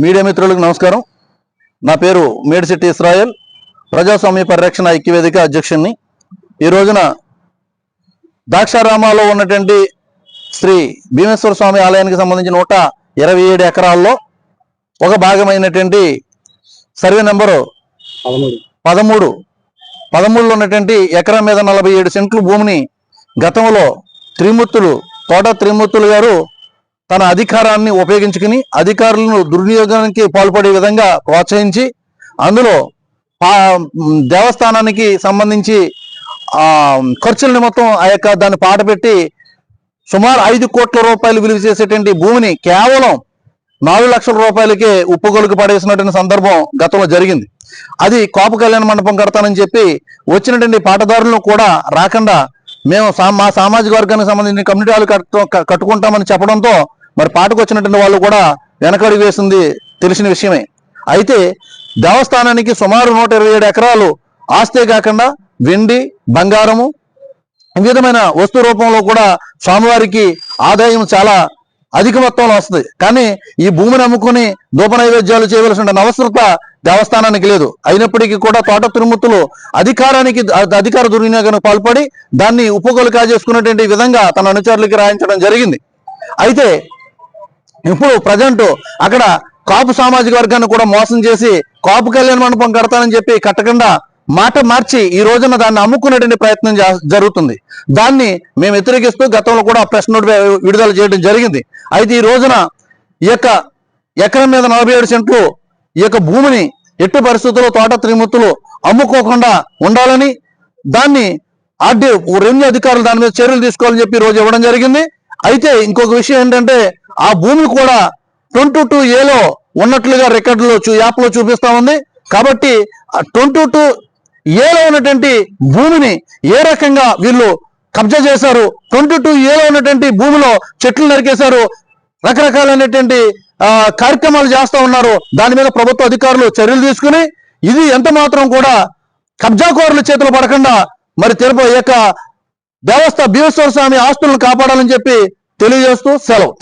Media మిత్రులకు నమస్కారం. నా పేరు మేడిశెట్టి ఇస్రాయల్. ప్రజాస్వామ్య పరిరక్షణ ఐక్యవేదిక అధ్యక్షుడిని ఈ రోజున ద్రాక్షారామాలో ఉన్నటువంటి శ్రీ భీమేశ్వర స్వామి ఆలయానికి సంబంధించి నూట ఇరవై ఏడు ఎకరాల్లో ఒక భాగమైనటువంటి సర్వే నెంబరు పదమూడు. పదమూడులో ఉన్నటువంటి ఎకరం మీద నలభై ఏడు సెంట్లు భూమిని గతంలో త్రిమూర్తులు తోట త్రిమూర్తులు గారు తన అధికారాన్ని ఉపయోగించుకుని అధికారులను దుర్వినియోగానికి పాల్పడే విధంగా ప్రోత్సహించి అందులో పా దేవస్థానానికి సంబంధించి ఖర్చులను ఖర్చుల నిమిత్తం ఆ యొక్క దాన్ని పాట పెట్టి సుమారు ఐదు కోట్ల రూపాయలు విలువ చేసేటువంటి భూమిని కేవలం నాలుగు లక్షల రూపాయలకే ఉప్పుగొలుకు పడేసినటువంటి సందర్భం గతంలో జరిగింది. అది కోప కళ్యాణ మండపం కడతానని చెప్పి వచ్చినటువంటి పాటదారులను కూడా రాకుండా మేము సా- మా సామాజిక వర్గానికి సంబంధించిన కమ్యూనిటీ హాల్ కట్టు కట్టుకుంటామని చెప్పడంతో మరి పాటకు వచ్చినటువంటి వాళ్ళు కూడా వెనకడి వేసింది తెలిసిన విషయమే. అయితే దేవస్థానానికి సుమారు నూట ఇరవై ఏడు ఎకరాలు ఆస్తే కాకుండా వెండి బంగారము విధమైన వస్తు రూపంలో కూడా స్వామివారికి ఆదాయం చాలా అధిక మొత్తంలో వస్తుంది. కానీ ఈ భూమిని అమ్ముకుని ధూప నైవేద్యాలు చేయవలసిన అవసరత దేవస్థానానికి లేదు. అయినప్పటికీ కూడా తోట తిరుమూర్తులు అధికారానికి అధికార దుర్వినియోగానికి పాల్పడి దాన్ని ఉపగోలు కాజేసుకున్నటువంటి విధంగా తన అనుచరులకి రాయించడం జరిగింది. అయితే ఇప్పుడు ప్రజెంట్ అక్కడ కాపు సామాజిక వర్గాన్ని కూడా మోసం చేసి కాపు కళ్యాణ మండపం కడతానని చెప్పి కట్టకుండా మాట మార్చి ఈ రోజున దాన్ని అమ్ముకునేటువంటి ప్రయత్నం జా- జరుగుతుంది. దాన్ని మేము వ్యతిరేకిస్తూ గతంలో కూడా ప్రెస్ నోట్ విడుదల చేయడం జరిగింది. అయితే ఈ రోజున ఈ యొక్క ఎకరం మీద నలభై ఏడు సెంట్లు ఈ యొక్క భూమిని ఎట్టి పరిస్థితుల్లో తోట త్రిమూర్తులు అమ్ముకోకుండా ఉండాలని దాన్ని ఆర్డీ రెవెన్యూ అధికారులు దాని మీద చర్యలు తీసుకోవాలని చెప్పి ఈ రోజు ఇవ్వడం జరిగింది. అయితే ఇంకొక విషయం ఏంటంటే ఆ భూమి కూడా ట్వంటీ టూ ఏలో ఉన్నట్లుగా రికార్డులో చూ యాప్లో చూపిస్తా ఉంది. కాబట్టి ట్వంటీ టూ ఏలో ఉన్నటువంటి భూమిని ఏ రకంగా వీళ్ళు కబ్జా చేశారు ట్వంటీ టూ ఏలో ఉన్నటువంటి భూమిలో చెట్లు నరికేశారు రకరకాలైనటువంటి కార్యక్రమాలు చేస్తూ ఉన్నారు. దాని మీద ప్రభుత్వ అధికారులు చర్యలు తీసుకుని ఇది ఎంత మాత్రం కూడా కబ్జాకోరుల చేతులు పడకుండా మరి తిరుపతి యొక్క దేవస్థ భీమేశ్వర స్వామి ఆస్తులను కాపాడాలని చెప్పి తెలియజేస్తూ సెలవు.